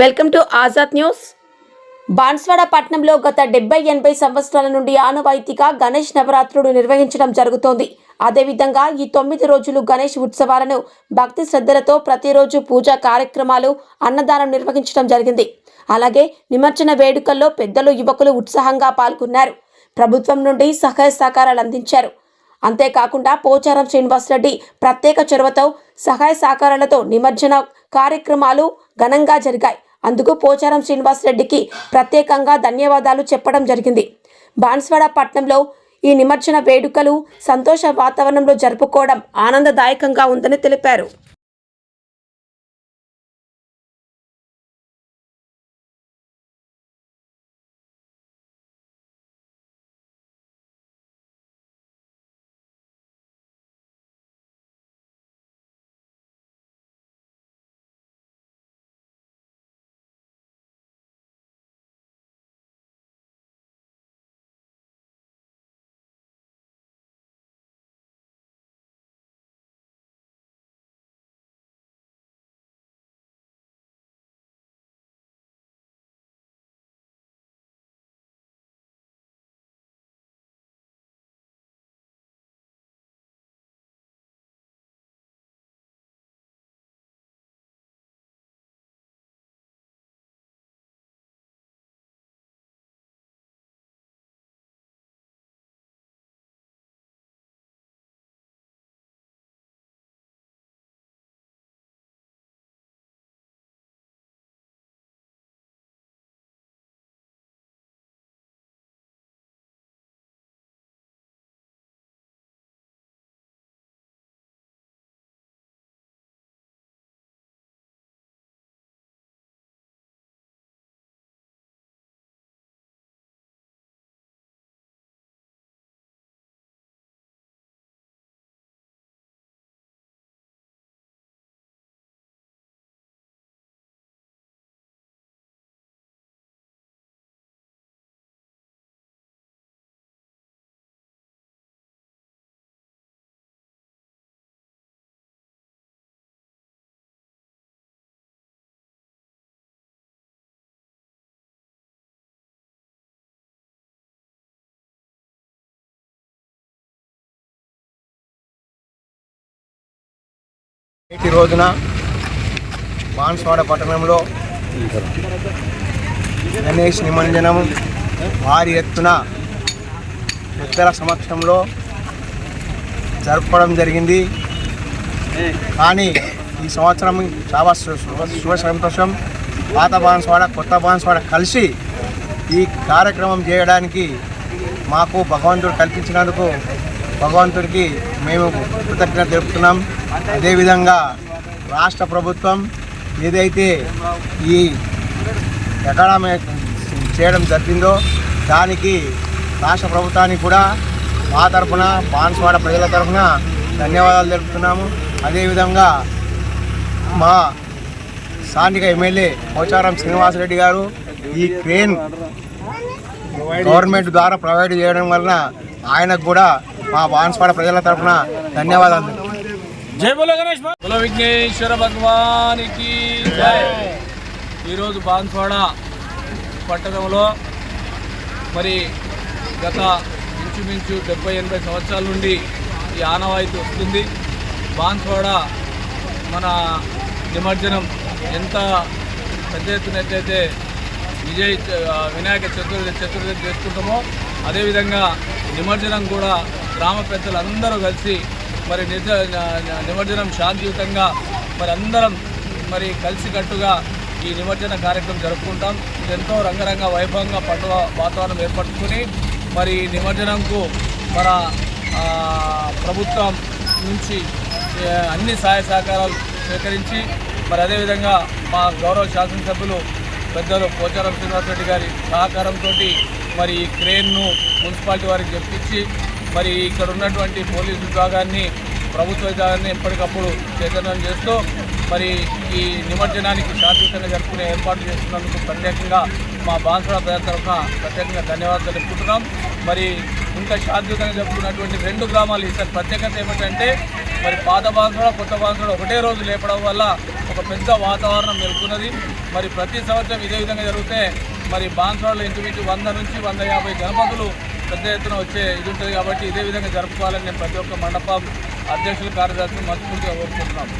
Welcome to Azad news. Banswada పట్టణంలో గత డెబ్బై ఎనభై సంవత్సరాల నుండి ఆనవాయితీగా గణేష్ నవరాత్రులు నిర్వహించడం జరుగుతోంది. అదేవిధంగా ఈ తొమ్మిది రోజులు గణేష్ ఉత్సవాలను భక్తి శ్రద్ధలతో ప్రతిరోజు పూజా కార్యక్రమాలు అన్నదానం నిర్వహించడం జరిగింది. అలాగే నిమజ్జన వేడుకల్లో పెద్దలు యువకులు ఉత్సాహంగా పాల్గొన్నారు. ప్రభుత్వం నుండి సహాయ సహకారాలు అందించారు. అంతేకాకుండా పోచారం శ్రీనివాసరెడ్డి ప్రత్యేక చొరవతో సహాయ సహకారాలతో నిమజ్జన కార్యక్రమాలు ఘనంగా జరిగాయి. అందుకు పోచారం శ్రీనివాసరెడ్డికి ప్రత్యేకంగా ధన్యవాదాలు చెప్పడం జరిగింది. బాన్స్వాడ పట్నంలో ఈ నిమజ్జన వేడుకలు సంతోష వాతావరణంలో జరుపుకోవడం ఆనందదాయకంగా ఉందని తెలిపారు. నేటి రోజున బాన్స్వాడ పట్టణంలో గణేష్ నిమజ్జనం భారీ ఎత్తున పెద్దల సమక్షంలో జరపడం జరిగింది. కానీ ఈ సంవత్సరం చాలా శుభ సంతోషం. పాత బాన్స్వాడ కొత్త బాన్స్వాడ కలిసి ఈ కార్యక్రమం చేయడానికి మాకు భగవంతుడు కల్పించినందుకు భగవంతుడికి మేము కృతజ్ఞత తెలుపుతున్నాం. అదేవిధంగా రాష్ట్ర ప్రభుత్వం ఏదైతే ఈ ఎకాడమీ చేయడం జరిగిందో దానికి రాష్ట్ర ప్రభుత్వానికి కూడా మా తరఫున బాన్స్వాడ ప్రజల తరఫున ధన్యవాదాలు తెలుపుతున్నాము. అదేవిధంగా మా స్థానిక ఎమ్మెల్యే పోచారం శ్రీనివాసరెడ్డి గారు ఈ క్రేన్ గవర్నమెంట్ ద్వారా ప్రొవైడ్ చేయడం వలన ఆయనకు కూడా మా బాన్స్వాడ ప్రజల తరఫున ధన్యవాదాలు. జై బోలో గణేష్ బోలో విఘ్నేశ్వర భగవానికి జై. ఈరోజు బాన్స్వాడ పట్టణంలో మరి గత ఇంచుమించు డెబ్బై ఎనభై సంవత్సరాల నుండి ఈ ఆనవాయితీ వస్తుంది. బాన్స్వాడ మన నిమజ్జనం ఎంత పెద్ద ఎత్తున ఎట్లయితే విజయ్ వినాయక చతుర్థి చతుర్థి చేసుకుంటామో అదేవిధంగా నిమజ్జనం కూడా గ్రామ పెద్దలందరూ కలిసి మరి నిజ నిమజ్జనం శాంతియుతంగా మరి అందరం మరి కలిసికట్టుగా ఈ నిమజ్జన కార్యక్రమం జరుపుకుంటాం. ఎంతో రంగరంగ వైభవంగా పండుగ వాతావరణం ఏర్పరచుకుని మరి ఈ నిమజ్జనంకు మన ప్రభుత్వం నుంచి అన్ని సహాయ సహకారాలు సేకరించి మరి అదేవిధంగా మా గౌరవ శాసనసభ్యులు పెద్దలు పోచారం శ్రీనివాసరెడ్డి గారి సహకారంతో మరి ఈ క్రేన్ను మున్సిపాలిటీ వారికి చెప్పించి మరి ఇక్కడ ఉన్నటువంటి పోలీసు విభాగాన్ని ప్రభుత్వ విభాగాన్ని ఎప్పటికప్పుడు చైతన్యం చేస్తూ మరి ఈ నిమజ్జనానికి శాంతియుతంగా జరుపుకునే ఏర్పాటు చేస్తున్నందుకు ప్రత్యేకంగా మా బాన్సుల ప్రజల తరఫున ప్రత్యేకంగా ధన్యవాదాలు తెలుపుకుంటున్నాం. మరి ఇంకా శాంతియుతంగా జరుపుకున్నటువంటి రెండు గ్రామాలు ఈసారి ప్రత్యేకత ఏమిటంటే మరి పాత బాన్సువాడ కొత్త బాన్సువాడ ఒకటే రోజు లేపడం వల్ల ఒక పెద్ద వాతావరణం నెలకొన్నది. మరి ప్రతి సంవత్సరం ఇదే విధంగా జరిగితే మరి బాన్సువాడలో ఇంచుమించు వంద నుంచి వంద యాభై గణపతులు పెద్ద ఎత్తున వచ్చే ఇది ఉంటుంది కాబట్టి ఇదే విధంగా జరుపుకోవాలని నేను ప్రతి ఒక్క మండపం అధ్యక్షుల కార్యదర్శులు మనస్ఫూర్తిగా కోరుకుంటున్నాను